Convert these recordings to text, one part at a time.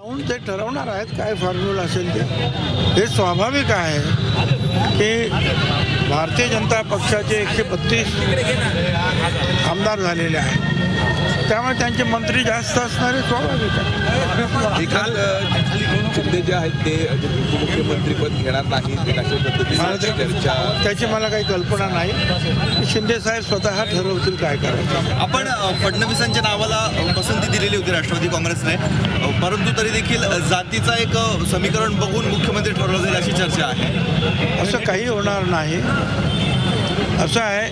जाऊन ते ठरवणार आहेत काय फॉर्म्युला असेल ते. हे स्वाभाविक आहे की भारतीय जनता पक्षाचे एकशे बत्तीस आमदार झालेले आहेत. त्यामुळे त्यांचे मंत्री जास्त असणारे स्वाभाविक आहे शिंदे जे आहेत ते उपमुख्यमंत्रीपद घेणार चर्चा त्याची मला काही कल्पना नाही. शिंदे साहेब स्वतः ठरवतील काय करायचं. आपण फडणवीसांच्या नावाला पसंती दिलेली होती राष्ट्रवादी काँग्रेसने. परंतु तरी देखील जातीचा एक समीकरण बघून मुख्यमंत्री ठरवलं जाईल अशी चर्चा आहे. असं काही होणार नाही. असं आहे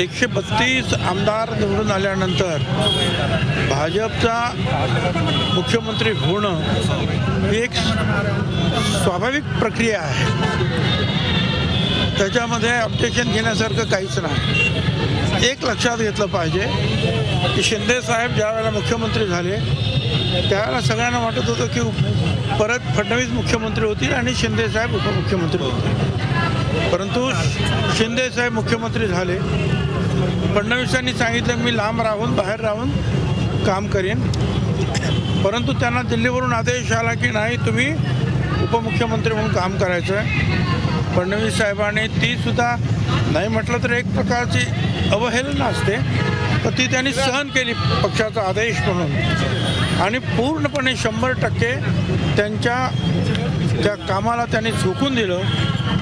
एकशे बत्तीस आमदार निवडून आल्यानंतर भाजपचा मुख्यमंत्री होणं ही एक स्वाभाविक प्रक्रिया आहे. त्याच्यामध्ये ऑब्जेक्शन घेण्यासारखं काहीच नाही. एक लक्षात घेतलं पाहिजे की शिंदे साहेब ज्यावेळेला मुख्यमंत्री झाले त्यावेळेला सगळ्यांना वाटत होतं की परत फडणवीस मुख्यमंत्री होतील आणि शिंदे साहेब उपमुख्यमंत्री होतील. परंतु शिंदे साहेब मुख्यमंत्री झाले फडणवीसांनी सांगितलं मी लांब राहून बाहेर राहून काम करेन. परंतु त्यांना दिल्लीवरून आदेश आला की नाही तुम्ही उपमुख्यमंत्री म्हणून काम करायचं आहे फडणवीस साहेबांनी तीसुद्धा नाही म्हटलं तर एक प्रकारची अवहेलना असते तर ती त्यांनी सहन केली पक्षाचा आदेश म्हणून. आणि पूर्णपणे शंभर टक्के त्यांच्या त्या कामाला त्यांनी झोकून दिलं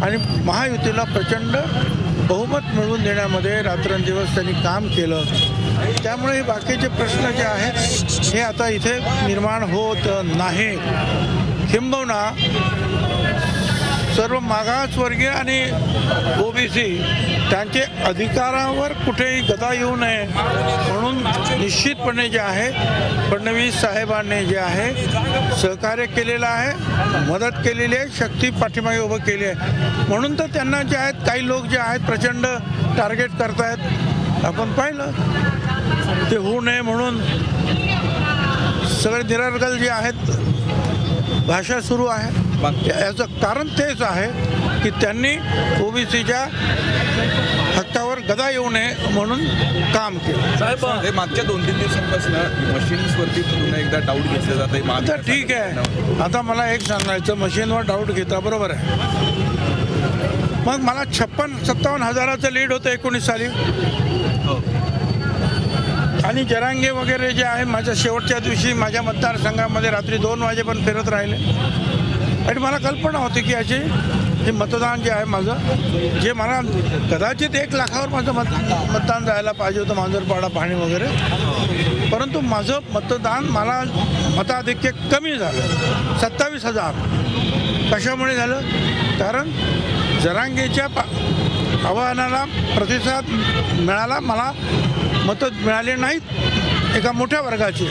आणि महायुतीला प्रचंड बहुमत मिळवून देण्यामध्ये रात्रंदिवस त्यांनी काम केलं. त्यामुळे हे बाकीचे प्रश्न जे आहेत हे आता इथे निर्माण होत नाही. किंबहुना सर्व मागासवर्गीय आणि ओबीसी त्यांचे अधिकारावर कुठेही गदा येऊ नये म्हणून निश्चितपणे जे आहे फडणवीस साहेबांनी जे आहे सहकार्य केलेलं आहे मदत केलेली आहे शक्ती पाठीमागे उभं केली आहे. म्हणून तर त्यांना जे आहेत काही लोक जे आहेत प्रचंड टार्गेट करतायत. आपण पाहिलं ते होऊ नये म्हणून सगळे निरर्गल जे आहेत भाषा सुरू आहे. याचं कारण तेच आहे की त्यांनी ओबीसीच्या हक्कावर गदा येऊ नये म्हणून काम केलं. हे मागच्या दोन तीन दिवसांपासून मशीन्सवरती पुन्हा एकदा डाऊट घेतलं जात आहे आता ठीक आहे. आता मला एक सांगायचं मशीनवर डाऊट घेता बरोबर आहे. मग मला छप्पन सत्तावन्न हजाराचं लीड होतं एकोणीस साली. आणि जरांगे वगैरे जे आहे माझ्या शेवटच्या दिवशी माझ्या मतदारसंघामध्ये रात्री दोन वाजे पण फिरत राहिले. आणि मला कल्पना होती की याची हे मतदान जे आहे माझं जे मला कदाचित एक लाखावर माझं मत मतदान जायला पाहिजे होतं मांजरपाडा पाणी वगैरे. परंतु माझं मतदान मला मताधिक्य कमी झालं. सत्तावीस हजार. कशामुळे झालं? कारण जरांगेच्या पा आव्हानाला प्रतिसाद मिळाला. मला मतं मिळाले नाहीत एका मोठ्या वर्गाची.